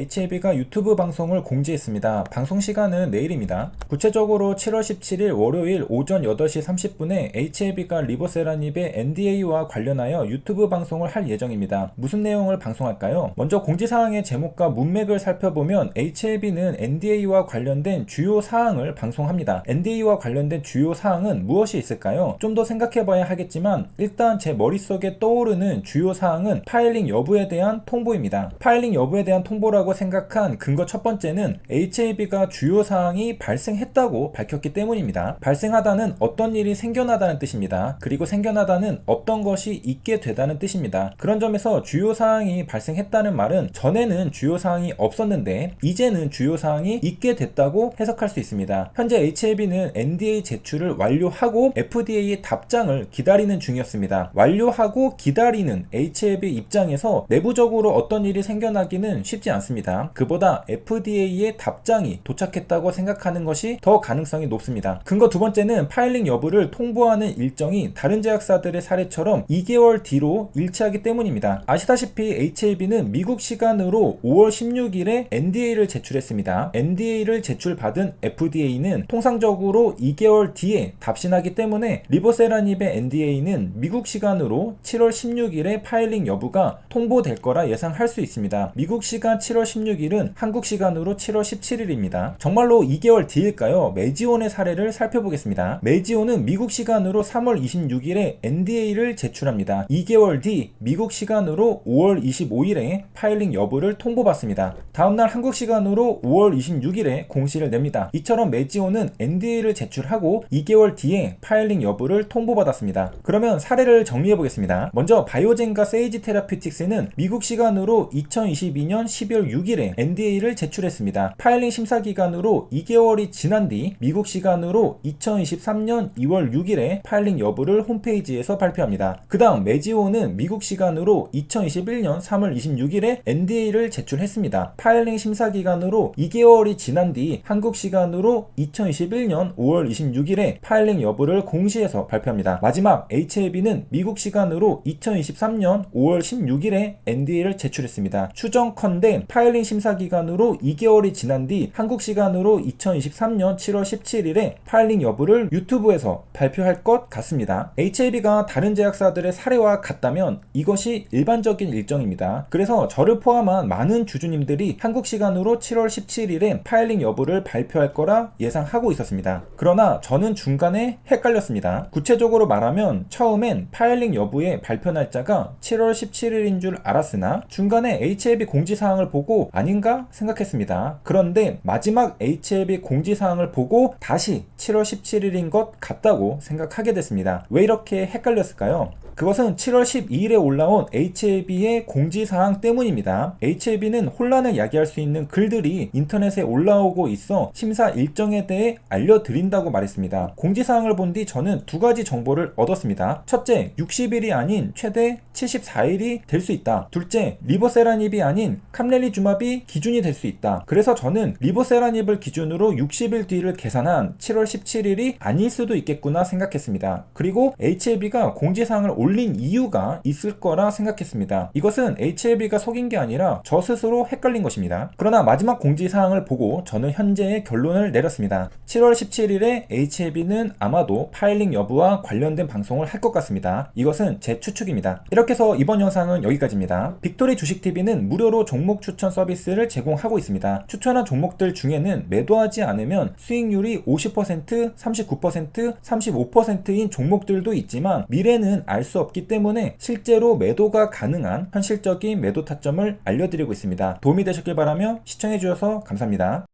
HAB가 유튜브 방송을 공지했습니다. 방송 시간은 내일입니다. 구체적으로 7월 17일 월요일 오전 8시 30분에 HAB가 리버세라닙의 NDA와 관련하여 유튜브 방송을 할 예정입니다. 무슨 내용을 방송할까요? 먼저 공지사항의 제목과 문맥을 살펴보면 HAB는 NDA와 관련된 주요 사항을 방송합니다. NDA와 관련된 주요 사항은 무엇이 있을까요? 좀 더 생각해봐야 하겠지만 일단 제 머릿속에 떠오르는 주요 사항은 파일링 여부에 대한 통보입니다. 파일링 여부에 대한 통보라고 생각한 근거 첫 번째는 HAB가 주요 사항이 발생했다고 밝혔기 때문입니다. 발생하다는 어떤 일이 생겨나다는 뜻입니다. 그리고 생겨나다는 어떤 것이 있게 되다는 뜻입니다. 그런 점에서 주요 사항이 발생했다는 말은 전에는 주요 사항이 없었는데 이제는 주요 사항이 있게 됐다고 해석할 수 있습니다. 현재 HAB는 NDA 제출을 완료하고 FDA의 답장을 기다리는 중이었습니다. 완료하고 기다리는 HAB 입장에서 내부적으로 어떤 일이 생겨나기는 쉽지 않습니다. 그보다 FDA의 답장이 도착했다고 생각하는 것이 더 가능성이 높습니다. 근거 두 번째는 파일링 여부를 통보하는 일정이 다른 제약사들의 사례처럼 2개월 뒤로 일치하기 때문입니다. 아시다시피 HAB는 미국 시간으로 5월 16일에 NDA를 제출했습니다. NDA를 제출받은 FDA는 통상적으로 2개월 뒤에 답신하기 때문에 리버세라닙의 NDA는 미국 시간으로 7월 16일에 파일링 여부가 통보될 거라 예상할 수 있습니다. 미국 시간 7월 16일은 한국 시간으로 7월 17일입니다. 정말로 2개월 뒤일까요? 메지온의 사례를 살펴보겠습니다. 메지온은 미국 시간으로 3월 26일에 NDA를 제출합니다. 2개월 뒤 미국 시간으로 5월 25일에 파일링 여부를 통보받습니다. 다음날 한국 시간으로 5월 26일에 공시를 냅니다. 이처럼 메지온은 NDA를 제출하고 2개월 뒤에 파일링 여부를 통보받았습니다. 그러면 사례를 정리해 보겠습니다. 먼저 바이오젠과 세이지 테라피틱스는 미국 시간으로 2022년 12월 6일에 NDA를 제출했습니다. 파일링 심사 기간으로 2개월이 지난 뒤 미국 시간으로 2023년 2월 6일에 파일링 여부를 홈페이지에서 발표합니다. 그 다음 메지오는 미국 시간으로 2021년 3월 26일에 NDA를 제출했습니다. 파일링 심사 기간으로 2개월이 지난 뒤 한국 시간으로 2021년 5월 26일에 파일링 여부를 공시해서 발표합니다. 마지막 HAB는 미국 시간으로 2023년 5월 16일에 NDA를 제출했습니다. 추정컨대 파일 링 심사 기간으로 2개월이 지난 뒤 한국 시간으로 2023년 7월 17일에 파일링 여부를 유튜브에서 발표할 것 같습니다. HAB가 다른 제약사들의 사례와 같다면 이것이 일반적인 일정입니다. 그래서 저를 포함한 많은 주주님들이 한국 시간으로 7월 17일에 파일링 여부를 발표할 거라 예상하고 있었습니다. 그러나 저는 중간에 헷갈렸습니다. 구체적으로 말하면 처음엔 파일링 여부의 발표 날짜가 7월 17일인 줄 알았으나 중간에 HAB 공지사항을 보고 아닌가 생각했습니다. 그런데 마지막 HAB 공지사항을 보고 다시 7월 17일인 것 같다고 생각하게 됐습니다. 왜 이렇게 헷갈렸을까요? 그것은 7월 12일에 올라온 HAB의 공지사항 때문입니다. HAB는 혼란을 야기할 수 있는 글들이 인터넷에 올라오고 있어 심사 일정에 대해 알려드린다고 말했습니다. 공지사항을 본 뒤 저는 두 가지 정보를 얻었습니다. 첫째, 60일이 아닌 최대 74일이 될 수 있다. 둘째, 리버세라닙이 아닌 캄렐리주맙이 기준이 될 수 있다. 그래서 저는 리버세라닙을 기준으로 60일 뒤를 계산한 7월 17일이 아닐 수도 있겠구나 생각했습니다. 그리고 HAB가 공지사항을 올린 이유가 있을 거라 생각했습니다. 이것은 HAB가 속인 게 아니라 저 스스로 헷갈린 것입니다. 그러나 마지막 공지 사항을 보고 저는 현재의 결론을 내렸습니다. 7월 17일에 HAB는 아마도 파일링 여부와 관련된 방송을 할 것 같습니다. 이것은 제 추측입니다. 이렇게 해서 이번 영상은 여기까지입니다. 빅토리 주식TV는 무료로 종목 추천 서비스를 제공하고 있습니다. 추천한 종목들 중에는 매도하지 않으면 수익률이 50%, 39%, 35%인 종목들도 있지만 미래는 알수 없기 때문에 실제로 매도가 가능한 현실적인 매도 타점을 알려드리고 있습니다. 도움이 되셨길 바라며 시청해주셔서 감사합니다.